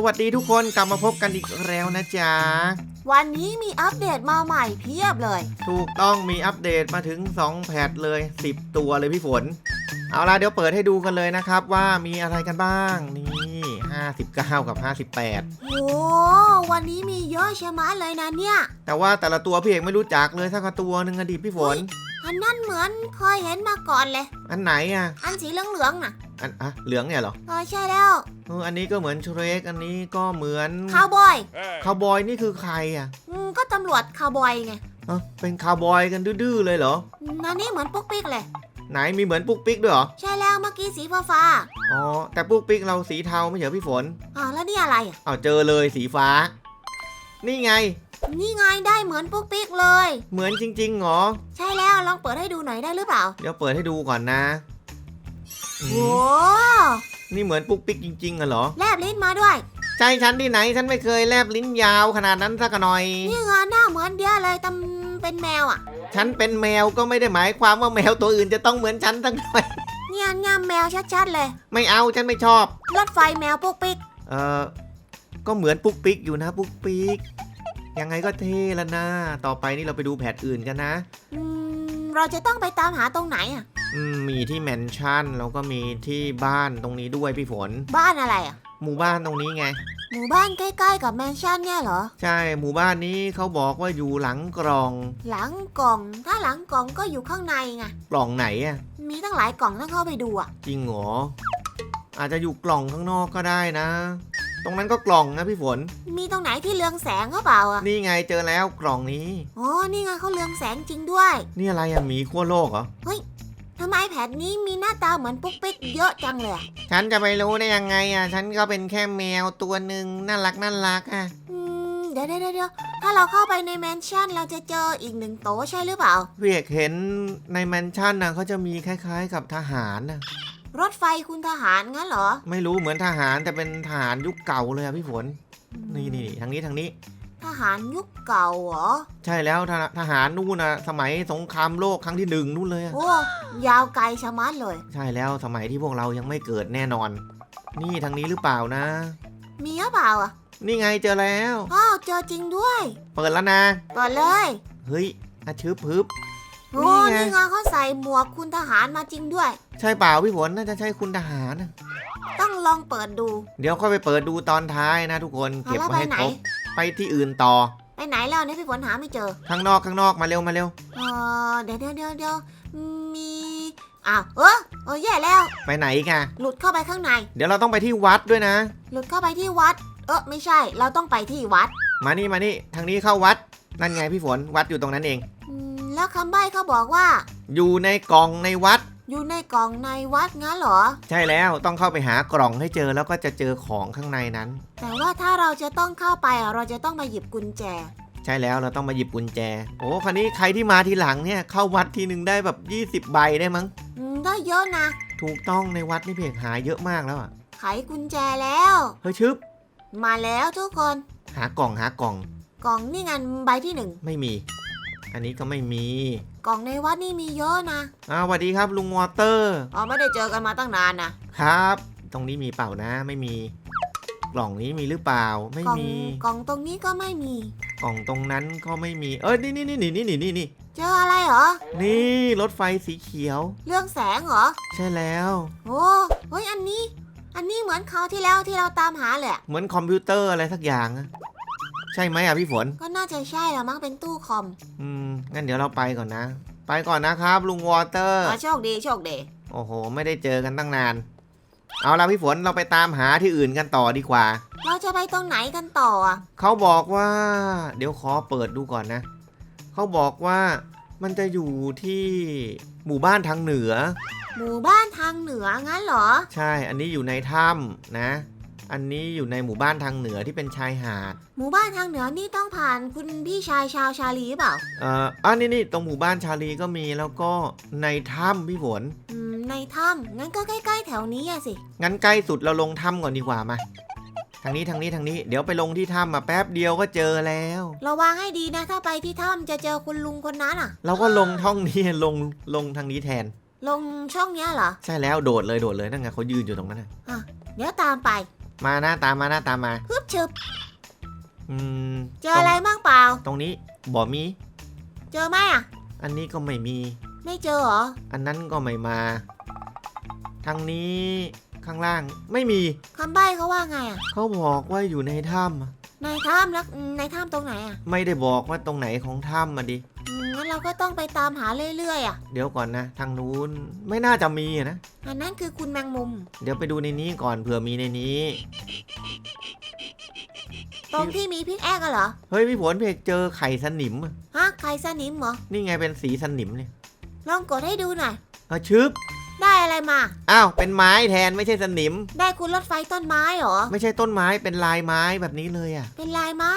สวัสดีทุกคนกลับมาพบกันอีกแล้วนะจ๊ะ วันนี้มีอัปเดตมาใหม่เพียบเลย ถูกต้องมีอัปเดตมาถึง 2 แพทเลย 10 ตัวเลยพี่ฝน เอาล่ะเดี๋ยวเปิดให้ดูกันเลยนะครับ ว่ามีอะไรกันบ้างนี่59 กับ 58 โอ้วันนี้มีเยอะใช่ไหมเลยนะเนี่ย แต่ว่าแต่ละตัวพี่เอกไม่รู้จักเลยสักตัวหนึ่งอดีตพี่ฝน อันนั่นเหมือนเคยเห็นมาก่อนเลย อันไหนอะ อันสีเหลืองๆน่ะ อันอะเหลืองเนี่ยเหรอเออใช่แล้วเอออันนี้ก็เหมือนเชรกอันนี้ก็เหมือนคาวบอยคาวบอยนี่คือใครอะอืมก็ตำรวจคาวบอยไงเอ้าเป็นคาวบอยกันดื้อๆเลยเหรออืมอันนี้เหมือนปุ๊กปิ๊กเลย ไหนมีเหมือนปุ๊กปิ๊กด้วยเหรอใช่แล้วเมื่อกี้สีฟ้าฟ้าอ๋อแต่ปุ๊กปิ๊กเราสีเทาไม่ใช่เหรอพี่ฝนๆอ่าแล้วนี่อะไรอะเอาเจอเลยสีฟ้า นี่ไง นี่ไงได้เหมือนปุ๊กปิ๊กเลย เหมือนจริงๆเหรอใช่แล้วลองเปิดให้ดูหน่อยได้หรือเปล่า เดี๋ยวเปิดให้ดูก่อนนะอืม โอ้นี่เหมือนปุ๊กปิ๊กจริงๆอะเหรอ แลบลิ้นมาด้วย ใช่ฉันที่ไหนฉันไม่เคยแลบลิ้นยาวขนาดนั้นสักหน่อย นี่ไงหน้าเหมือนเดียเลยตำเป็นแมวอะ ฉันเป็นแมวก็ไม่ได้หมายความว่าแมวตัวอื่นจะต้องเหมือนฉันสักหน่อย เนี่ยงามแมวชัดๆเลย ไม่เอาฉันไม่ชอบ รถไฟแมวปุ๊กปิ๊ก เออก็เหมือนปุ๊กปิ๊กอยู่นะปุ๊กปิ๊ก ยังไงก็เท่ละนะ ต่อไปนี่เราไปดูแผดอื่นกันนะ อืม เราจะต้องไปตามหาตรงไหนอะ อืมมีที่แมนชั่นแล้วก็มีที่บ้านตรงนี้ด้วยพี่ฝน บ้านอะไรอะ หมู่บ้านตรงนี้ไง หมู่บ้านใกล้ๆกับแมนชั่นเนี่ยเหรอ ใช่หมู่บ้านนี้เขาบอกว่าอยู่หลังกล่อง หลังกล่อง ถ้าหลังกล่องก็อยู่ข้างในไง กล่องไหนอะมีตั้งหลายกล่องต้องเข้าไปดูอะ จริงเหรออาจจะอยู่กล่องข้างนอกก็ได้นะ ตรงนั้นก็กล่องนะพี่ฝน มีตรงไหนที่เรืองแสงก็เปล่าอะนี่ไงเจอแล้วกล่องนี้ อ๋อนี่ไงเขาเรืองแสงจริงด้วย นี่อะไรอะหมีขั้วโลกเหรอทำไมแผนนี้มีหน้าตาเหมือนปุ๊กปิ๊กเยอะจังเลยอะฉันจะไปรู้ได้ยังไงอะฉันก็เป็นแค่แมวตัวหนึ่งน่ารักน่ารักอะอืมเดี๋ยวเดี๋ยวเดี๋ยวถ้าเราเข้าไปในแมนชั่นเราจะเจออีกหนึ่งโตะใช่หรือเปล่า พี่เอกเห็นในแมนชั่นนะเขาจะมีคล้ายๆ กับทหารนะ รถไฟคุณทหารงั้นเหรอ ไม่รู้เหมือนทหารแต่เป็นทหารยุคเก่าเลยอะพี่ฝนนี่นี่ทางนี้ทางนี้ ทหารยุคเก่าเหรอ ใช่แล้วทหทหารนู่นนะสมัยสงครามโลกครั้งที่หนึ่งนู่นเลยอะโอ้ยาวไกลชะมัดเลย ใช่แล้วสมัยที่พวกเรายังไม่เกิดแน่นอน นี่ทางนี้หรือเปล่านะ มีหรือเปล่าอะนี่ไงเจอแล้วอ้าวเจอจริงด้วย เปิดแล้วนะก่อนเลย เฮ้ยอาชึบพึบ โอ้นี่ไง นี่ไงเขาใส่หมวกคุณทหารมาจริงด้วย ใช่เปล่าพี่ฝนน่าจะใช่คุณทหารนะต้องลองเปิดดูเดี๋ยวค่อยไปเปิดดูตอนท้ายนะทุกคนเอาเก็บแล้วไว้ให้ไปไหน ครบไปที่อื่นต่อ ไปไหนแล้วเนี่ยพี่ฝนหาไม่เจอ ข้างนอกข้างนอกมาเร็วมาเร็ว เออเดี๋ยวเดี๋ยวเดี๋ยวเดี๋ยวมีอ้าวเออเออแย่แล้ว ไปไหนอีกันหลุดเข้าไปข้างใน เดี๋ยวเราต้องไปที่วัดด้วยนะ หลุดเข้าไปที่วัด เออไม่ใช่ เราต้องไปที่วัด มานี่มานี่ทางนี้เข้าวัด นั่นไงพี่ฝนวัดอยู่ตรงนั้นเองอืม แล้วคำใบ้เขาบอกว่า อยู่ในกล่องในวัด อยู่ในกล่องในวัดงั้นเหรอ ใช่แล้วต้องเข้าไปหากล่องให้เจอแล้วก็จะเจอของข้างในนั้น แต่ว่าถ้าเราจะต้องเข้าไปอะเราจะต้องมาหยิบกุญแจ ใช่แล้วเราต้องมาหยิบกุญแจ โอ้คันนี้ใครที่มาทีหลังเนี่ยเข้าวัดทีหนึ่งได้แบบ 20 ใบได้มั้ง อืมได้เยอะนะ ถูกต้องในวัดนี่เพกหาเยอะมากแล้วอะไขกุญแจแล้ว เฮ้ยชึบมาแล้วทุกคน หากล่องหากล่อง กล่องนี่ไงใบที่หนึ่งไม่มี อันนี้ก็ไม่มี กล่องในวัดนี่มีเยอะนะอ้าวสวัสดีครับลุงวอเตอร์ อ๋อไม่ได้เจอกันมาตั้งนานนะครับ ตรงนี้มีเปล่านะ ไม่มี กล่องนี้มีหรือเปล่า ไม่กล่องมี กล่องตรงนี้ก็ไม่มี กล่องตรงนั้นก็ไม่มี เอ้ยนี่นี่นี่นี่นี่นี่นี่เจออะไรเหรอนี่รถไฟสีเขียว เรื่องแสงเหรอใช่แล้ว โอ้เฮ้ยอันนี้ อันนี้เหมือนคราวที่แล้วที่เราตามหาเลยอะเหมือนคอมพิวเตอร์อะไรสักอย่างอะใช่ไหมอะพี่ฝน ก็น่าจะใช่ละมั้งเป็นตู้คอม อืม งั้นเดี๋ยวเราไปก่อนนะ ไปก่อนนะครับลุงวอเตอร์อ๋อโชคดีโชคดี โอ้โห ไม่ได้เจอกันตั้งนาน เอาละพี่ฝนเราไปตามหาที่อื่นกันต่อดีกว่า เราจะไปตรงไหนกันต่ออะเขาบอกว่า เดี๋ยวขอเปิดดูก่อนนะ เขาบอกว่ามันจะอยู่ที่หมู่บ้านทางเหนือ หมู่บ้านทางเหนืองั้นเหรอ ใช่ อันนี้อยู่ในถ้ำนะ อันนี้อยู่ในหมู่บ้านทางเหนือที่เป็นชายหาด หมู่บ้านทางเหนือนี่ต้องผ่านคุณพี่ชายชาวชาลีหรือเปล่าเอ่ออันนี้นี่ตรงหมู่บ้านชาลีก็มีแล้วก็ในถ้ำพี่ฝน อืมในถ้ำงั้นก็ใกล้ๆแถวนี้อะสิ งั้นใกล้สุดเราลงถ้ำก่อนดีกว่ามา ทางนี้ทางนี้ทางนี้ เดี๋ยวไปลงที่ถ้ำมาแป๊บเดียวก็เจอแล้ว ระวังให้ดีนะถ้าไปที่ถ้ำจะเจอคุณลุงคนนั้นอะเราก็ลงท่องนี้ลงลงทางนี้แทน ลงช่องเนี้ยเหรอ ใช่แล้วโดดเลยโดดเลยนั่นไงเขายืนอยู่ตรงนั้นน่ะ เดี๋ยวตามไป มาหน้าตามมาหน้าตามมา ฮึบเชิบอืมเจออะไรบ้างเปล่าตรงนี้บ่มี เจอไหมอะ อันนี้ก็ไม่มี ไม่เจอเหรอ อันนั้นก็ไม่มา ทางนี้ข้างล่างไม่มี คำใบ้เขาว่าไงอะ เขาบอกว่าอยู่ในถ้ำอะในถ้ำแล้วอืมในถ้ำตรงไหนอะ ไม่ได้บอกว่าตรงไหนของถ้ำมาดิอืมงั้นเรา ก็ต้องไปตามหาเรื่อยๆอะเดี๋ยวก่อนนะ ทางนู้นไม่น่าจะมีอะนะ อันนั้นคือคุณแมงมุม เดี๋ยวไปดูในนี้ก่อนเผื่อมีในนี้ ตรงที่มีพิกแอกอะเหรอเฮ้ยพี่ผลเพกเจอไข่สนิมอะฮะใครสนิมเหรอนี่ไงเป็นสีสนิมเนี่ยลองกดให้ดูหน่อยเอาชึบได้อะไรมา อ้าวเป็นไม้แทนไม่ใช่สนิม ได้คุณรถไฟต้นไม้เหรอ ไม่ใช่ต้นไม้เป็นลายไม้แบบนี้เลยอะเป็นลายไม้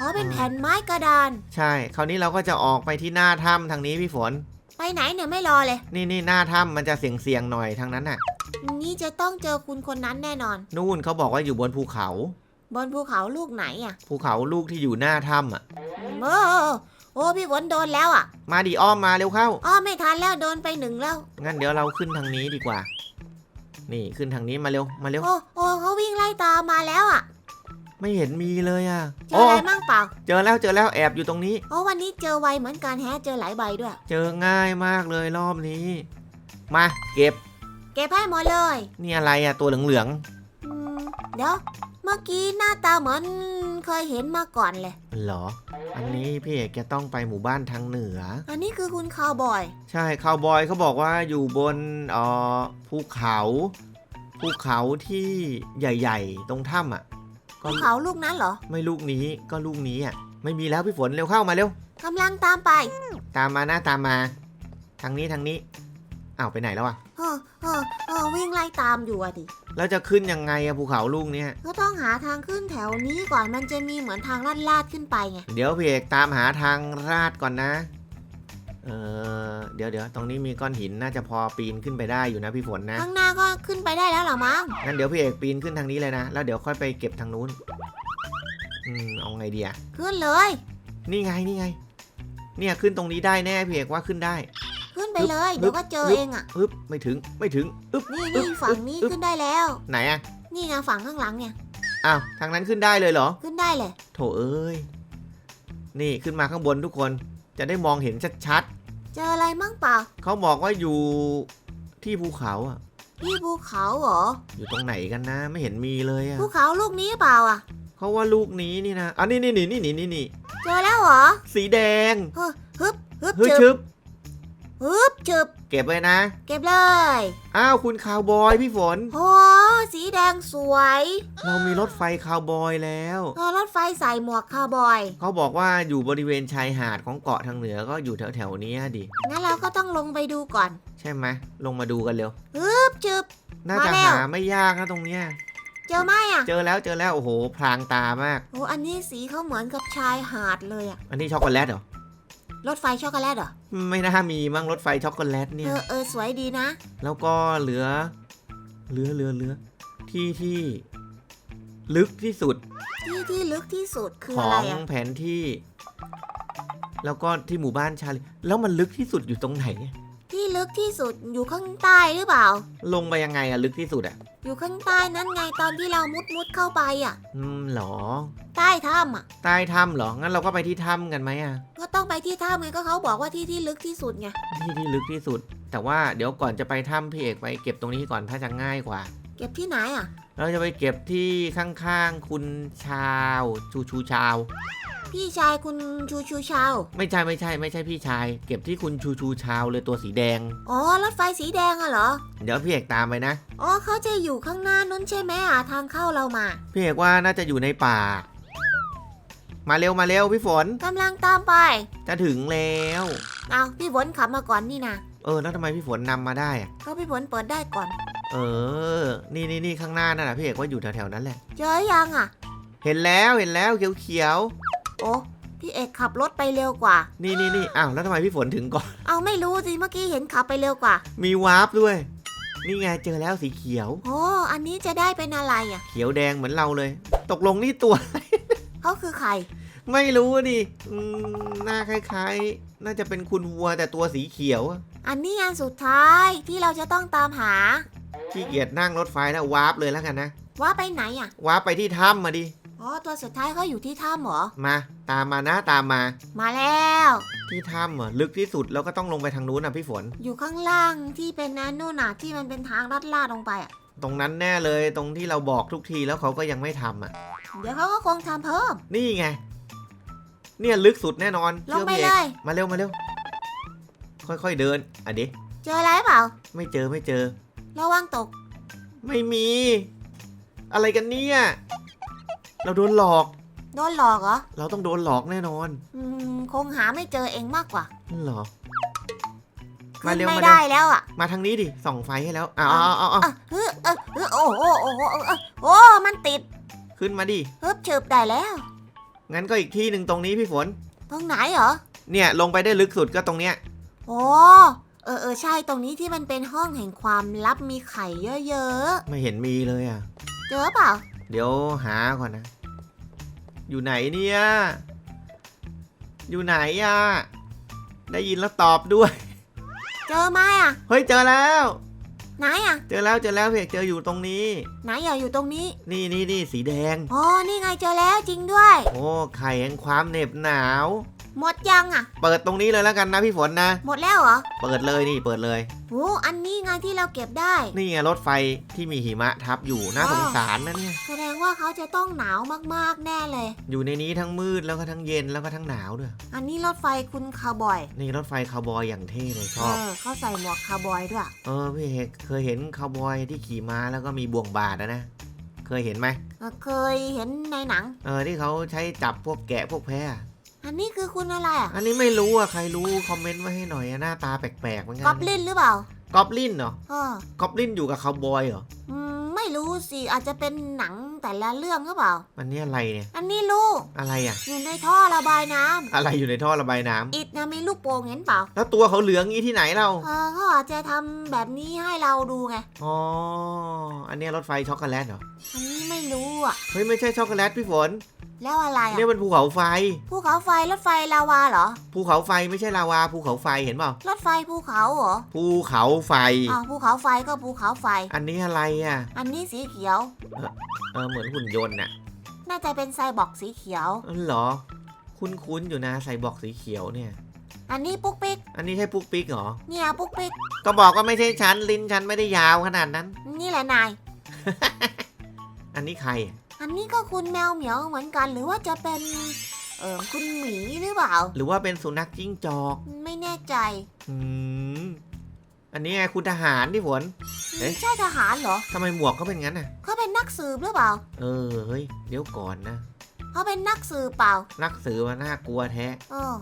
อ๋อเป็นอืมแผ่นไม้กระดาน ใช่ คราวนี้เราก็จะออกไปที่หน้าถ้ำทางนี้พี่ฝน ไปไหนเนี่ยไม่รอเลย นี่นี่หน้าถ้ำมันจะเสียงเสียงๆหน่อยทางนั้นน่ะ นี่จะต้องเจอคุณคนนั้นแน่นอน นู่นเขาบอกว่าอยู่บนภูเขา บนภูเขาลูกไหนอะ ภูเขาลูกที่อยู่หน้าถ้ำอะ โอ้โอ้พี่ฝนโดนแล้วอะ มาดิอ้อมมาเร็วเข้าอ๋อไม่ทันแล้วโดนไปหนึ่งแล้ว งั้นเดี๋ยวเราขึ้นทางนี้ดีกว่า นี่ขึ้นทางนี้มาเร็วมาเร็ว โอ้โอ้เขาวิ่งไล่ตามมาแล้วอะ ไม่เห็นมีเลยอะเจออะไรมั่งเปล่า เจอแล้วเจอแล้วแอบอยู่ตรงนี้โอ้วันนี้เจอไวเหมือนกันแฮะเจอหลายใบด้วย เจอง่ายมากเลยรอบนี้ มาเก็บ เก็บให้หมดเลย นี่อะไรอะตัวเหลืองอืมเดี๋ยวเมื่อกี้หน้าตาเหมือนเคยเห็นมาก่อนเลย ๆเหรอ อันนี้พี่เอกจะต้องไปหมู่บ้านทางเหนือ อันนี้คือคุณคาวบอย ใช่คาวบอยเขาบอกว่าอยู่บนเอ่อภูเขา ภูเขาที่ใหญ่ ๆ ตรงถ้ำอะก็ ภูเขาลูกนั้นเหรอ ไม่ลูกนี้ก็ลูกนี้อะ ไม่มีแล้วพี่ฝนเร็วเข้ามาเร็วกำลังตามไป ตามมาหน้าตามมา ทางนี้ทางนี้อ้าวไปไหนแล้วอะเออเออเออวิ่งไล่ตามอยู่อะดิแล้วจะขึ้นยังไงอะภูเขาลูกเนี้ยก็ต้องหาทางขึ้นแถวนี้ก่อนมันจะมีเหมือนทางลาดลาดๆขึ้นไปไง เดี๋ยวพี่เอกตามหาทางราดก่อนนะ เออเดี๋ยวเดี๋ยวตรงนี้มีก้อนหินน่าจะพอปีนขึ้นไปได้อยู่นะพี่ฝนนะ ข้างหน้าก็ขึ้นไปได้แล้วเหรอมั้งงั้นเดี๋ยวพี่เอกปีนขึ้นทางนี้เลยนะ แล้วเดี๋ยวค่อยไปเก็บทางนู้น อืมเอาไงดีอะขึ้นเลย นี่ไงนี่ไง เนี่ยขึ้นตรงนี้ได้แน่พี่เอกว่าขึ้นได้ ขึ้นไปเลยฮึบเดี๋ยวก็เจอฮึบเองอะอึ๊บไม่ถึงไม่ถึง อึ๊บนี่อึ๊นี่บฝั่งนี้อึ๊บขึ้นได้แล้ว ไหนอะนี่ไงฝั่งข้างหลังเนี่ย อ้าวทางนั้นขึ้นได้เลยเหรอ ขึ้นได้เลย โถเอ้ย นี่ขึ้นมาข้างบนทุกคน จะได้มองเห็นชัดเจออะไรมั่งเปล่าๆ เขาบอกว่าอยู่ที่ภูเขาอะที่ภูเขาเหรออยู่ตรงไหนกันนะ ไม่เห็นมีเลยอะภูเขาลูกนี้เปล่าอะเขาว่าลูกนี้นี่นะอันนี้นี่นี่นี่นี่นี่นี่เจอแล้วเหรอสีแดงเฮ้ยฮึบฮึบเฮ้ยจึชึบบ ฮึบจึบเก็บไว้นะ เก็บเลย อ้าวคุณคาวบอยพี่ฝนโอ้สีแดงสวยเรามีรถไฟคาวบอยแล้ว เออรถไฟใส่หมวกคาวบอย เขาบอกว่าอยู่บริเวณชายหาดของเกาะทางเหนือก็อยู่แถวแถวๆนี้ดิ งั้นเราก็ต้องลงไปดูก่อนใช่ไหมลงมาดูกันเร็ว ฮึบจึบ น่าจะมาแล้ว หาไม่ยากนะตรงเนี้ย เจอไหมอะเจอแล้วเจอแล้วโอ้โหพรางตามาก โอ้อันนี้สีเขาเหมือนกับชายหาดเลยอะอันนี้ช็อกโกแลตเหรอ รถไฟช็อกโกแลตเหรอ ไม่น่ามีมั้งรถไฟช็อกโกแลตเอเนี่ยอเออสวยดีนะ แล้วก็เหลือ เหลือเหลือเหลือที่ที่ ลึกที่สุดที่ที่ลึกที่สุดคือขอะอไรงอะแผนที่ แล้วก็ที่หมู่บ้านชาลีแล้วมันลึกที่สุดอยู่ตรงไหนที่ ลึกที่สุดอยู่ข้างใต้หรือเปล่า ลงไปยังไงอะลึกที่สุดอะอยู่ข้างใต้นั่นไงตอนที่เรามุดมุดเข้าไปอะอืมเหรอ ใต้ถ้ำอะใต้ถ้ำเหรอ งั้นเราก็ไปที่ถ้ำกันไหมอะก็ต้องไปที่ถ้ำไงก็เขาบอกว่าที่ที่ลึกที่สุดไงที่ที่ลึกที่สุด แต่ว่าเดี๋ยวก่อนจะไปถ้ำพี่เอกไปเก็บตรงนี้ก่อนถ้าจะง่ายกว่า เก็บที่ไหนอะเราจะไปเก็บที่ข้างๆคุณชาว ชูชูชาว พี่ชายคุณชูชูชาว ไม่ใช่ไม่ใช่ไม่ใช่พี่ชาย เก็บที่คุณชูชูชาวเลยตัวสีแดง อ๋อ รถไฟสีแดงอะเหรอ เดี๋ยวพี่เอกตามไปนะ อ๋อเขาจะอยู่ข้างหน้านู้นใช่ไหมอะทางเข้าเรามา พี่เอกว่าน่าจะอยู่ในป่า มาเร็วมาเร็วพี่ฝน กำลังตามไป จะถึงแล้ว เอาพี่ฝนขับมาก่อนนี่นะเออแล้วทำไมพี่ฝนนำมาได้อะเพราะพี่ฝนเปิดได้ก่อน เออ นี่นี่นี่ข้างหน้านั่นแหละพี่เอกว่าอยู่แถวๆนั้นแหละ เจอยังอะเห็นแล้วเห็นแล้วเขียวเขียวโอ้พี่เอกขับรถไปเร็วกว่าๆนี่นี่นี่อ้าวแล้วทำไมพี่ฝนถึงก่อน เอาไม่รู้สิเมื่อกี้เห็นขับไปเร็วกว่า มีวาร์ปด้วย นี่ไงเจอแล้วสีเขียว โอ้อันนี้จะได้เป็นอะไรอะเขียวแดงเหมือนเราเลย ตกลงนี่ตัว เขาคือใคร ไม่รู้ดิอืมหน้าคล้ายๆ น่าจะเป็นคุณวัวแต่ตัวสีเขียวอะอันนี้อันสุดท้ายที่เราจะต้องตามหาขี้เกียจนั่งรถไฟแล้ววาร์ปเลยแล้วกันนะ ว่าไปไหนอะว้าไปที่ถ้ำมาดิ อ๋อตัวสุดท้ายเขาอยู่ที่ถ้ำเหรอ มาตามมานะตามมา มาแล้ว ที่ถ้ำเหรอลึกที่สุดแล้วก็ต้องลงไปทางนู้นนะพี่ฝน อยู่ข้างล่างที่เป็นนันนู่นน่ะที่มันเป็นทางลัดลาดลงไปอะ ตรงนั้นแน่เลยตรงที่เราบอกทุกทีแล้วเขาก็ยังไม่ทำอะ เดี๋ยวเขาก็คงทำเพิ่ม นี่ไง เนี่ยลึกสุดแน่นอนลงไปชื่อพี่เลอกย มาเร็วมาเร็ว ค่อยๆเดินอะเด็เจออะไรเปล่า ไม่เจอไม่เจอ ระวังตก ไม่มี อะไรกันเนี่ย เราโดนหลอก โดนหลอกเหรอเราต้องโดนหลอกแน่นอนอืมคงหาไม่เจอเองมากกว่านั่นเหรอขึ้มานเร็วไม่มาเร็วได้แล้วอะมาทางนี้ดิส่องไฟให้แล้วอ้าวอ้าวอ้าวอ้าวอะเฮ้ยเออเออโอ้โหโอ้โหโอ้โหโอ้มันติดขึ้นมาดิฮึบฉืบได้แล้ว งั้นก็อีกที่หนึ่งตรงนี้พี่ฝน ตรงไหนเหรอ เนี่ยลงไปได้ลึกสุดก็ตรงเนี้ย โอ้เออเออใช่ตรงนี้ที่มันเป็นห้องแห่งความลับมีไข่เยอะไม่เห็นมีเลยอะ ๆ เจอเปล่า เดี๋ยวหาก่อนนะ อยู่ไหนเนี่ย อยู่ไหนอะได้ยินแล้วตอบด้วย เจอไหมอะ เฮ้ยเจอแล้ว ไหนอะ เจอแล้วเจอแล้วเพกเจออยู่ตรงนี้ ไหนอย่าอยู่ตรงนี้ นี่นี่นี่สีแดง อ๋อ นี่ไงเจอแล้วจริงด้วย โอ้ไข่แห่งความเหน็บหนาว หมดยังอะ เปิดตรงนี้เลยแล้วกันนะพี่ฝนนะ หมดแล้วเหรอเปิดเลยนี่เปิดเลย โอ้อันนี้ไงที่เราเก็บได้ นี่ไงรถไฟที่มีหิมะทับอยู่น่าว้าวสงสารนะเนี่ย แสดงว่าเขาจะต้องหนาวมากๆแน่เลย อยู่ในนี้ทั้งมืดแล้วก็ทั้งเย็นแล้วก็ทั้งหนาวด้วย อันนี้รถไฟคุณคาวบอย นี่รถไฟคาวบอยอย่างเท่เลยชเออบอเขาใส่หมวกคาวบอยด้วย เออพี่เอกเคยเห็นคาวบอยที่ขี่ม้าแล้วก็มีบ่วงบาดอะนะ เคยเห็นไหมเออเคยเห็นในหนัง เออที่เขาใช้จับพวกแกะพวกแพะ อะอันนี้คือคุณอะไรอะอันนี้ไม่รู้อะใครรู้คอมเมนต์มาให้หน่อยอะหน้าตาแปลกๆเหมือนกักอบลินหรือเปล่ากอบลินเหรอเออกอบลินอยู่กับคาวบอยเหรออืมไม่รู้สิอาจจะเป็นหนังแต่ละเรื่องหรือเปล่ามันนี่อะไรเนี่ย อันนี้ลูกอะไรอะ อยู่ในท่อระบายน้ำอะไรอยู่ในท่อระบายน้ำอิดนะมีลูกโป่งเห็นเปล่าแล้วตัวเขาเหลืองงี้ที่ไหนเราเออเขาอาจจะทำแบบนี้ให้เราดูไง อ๋ออันเนี้ยรถไฟช็อกโกแลตเหรออันนี้ไม่รู้อะเฮ้ยไม่ใช่ช็อกโกแลตพี่ฝน แล้วอะไรอะเนี่ยมันภูเขาไฟ ภูเขาไฟรถไฟลาวาเหรอ ภูเขาไฟไม่ใช่ลาวา ภูเขาไฟเห็นเปล่ารถไฟภูเขาเหรอ ภูเขาไฟอ่าภูเขาไฟก็ภูเขาไฟ อันนี้อะไรอะ อันนี้สีเขียว เออเหมือนหุ่นยนต์น่ะ น่าจะเป็นไซบอร์กสีเขียวอ๋อเหรอ คุ้นๆอยู่นะใส่บอกสีเขียวเนี่ย อันนี้ปุ๊กปิ๊ก อันนี้ใช่ปุ๊กปิ๊กเหรอ เนี่ยปุ๊กปิ๊ก ก็บอกว่าไม่ใช่ฉันลิ้นฉันไม่ได้ยาวขนาดนั้น นี่แหละนาย อันนี้ใคร อะอันนี้ก็คุณแมวเหมียวเหมือนกัน หรือว่าจะเป็น เออคุณหมีหรือเปล่า หรือว่าเป็นสุนัขจิ้งจอกไม่แน่ใจอืมอันนี้ไงคุณทหารที่ฝน เอ๊ะ ใช่ทหารเหรอทำไมหมวกเขาเป็นงั้นน่ะ เขาเป็นนักสืบหรือเปล่าเออเฮ้ยเดี๋ยวก่อนนะเขาเป็นนักสืบเปล่านักสือมาน่ากลัวแท้ เออ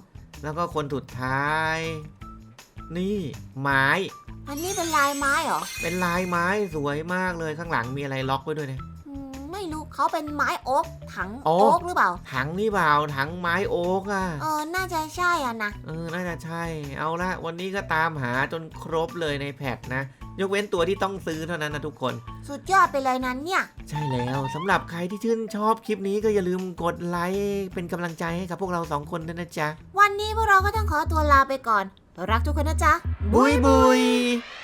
แล้วก็คนสุดท้าย นี่ไม้ อันนี้เป็นลายไม้เหรอเป็นลายไม้สวยมากเลยข้างหลังมีอะไรล็อกไว้ด้วยเนี่ยอืมไม่รู้ เขาเป็นไม้โอ๊กถังโอ๊โอ๊กกหรือเปล่า ถังนี่เปล่าถังไม้โอ๊กอะเออ น่าจะใช่อะนะ เออ น่าจะใช่ เอาละวันนี้ก็ตามหาจนครบเลยในแพทนะ ยกเว้นตัวที่ต้องซื้อเท่านั้นนะทุกคน สุดยอดไปเลยนั้นเนี่ย ใช่แล้วสำหรับใครที่ชื่นชอบคลิปนี้ก็อย่าลืมกดไลค์เป็นกำลังใจให้กับพวกเราสองคนด้วยนะจ๊ะ วันนี้พวกเราก็ต้องขอตัวลาไปก่อน รักทุกคนนะจ๊ะ บุยบุยบ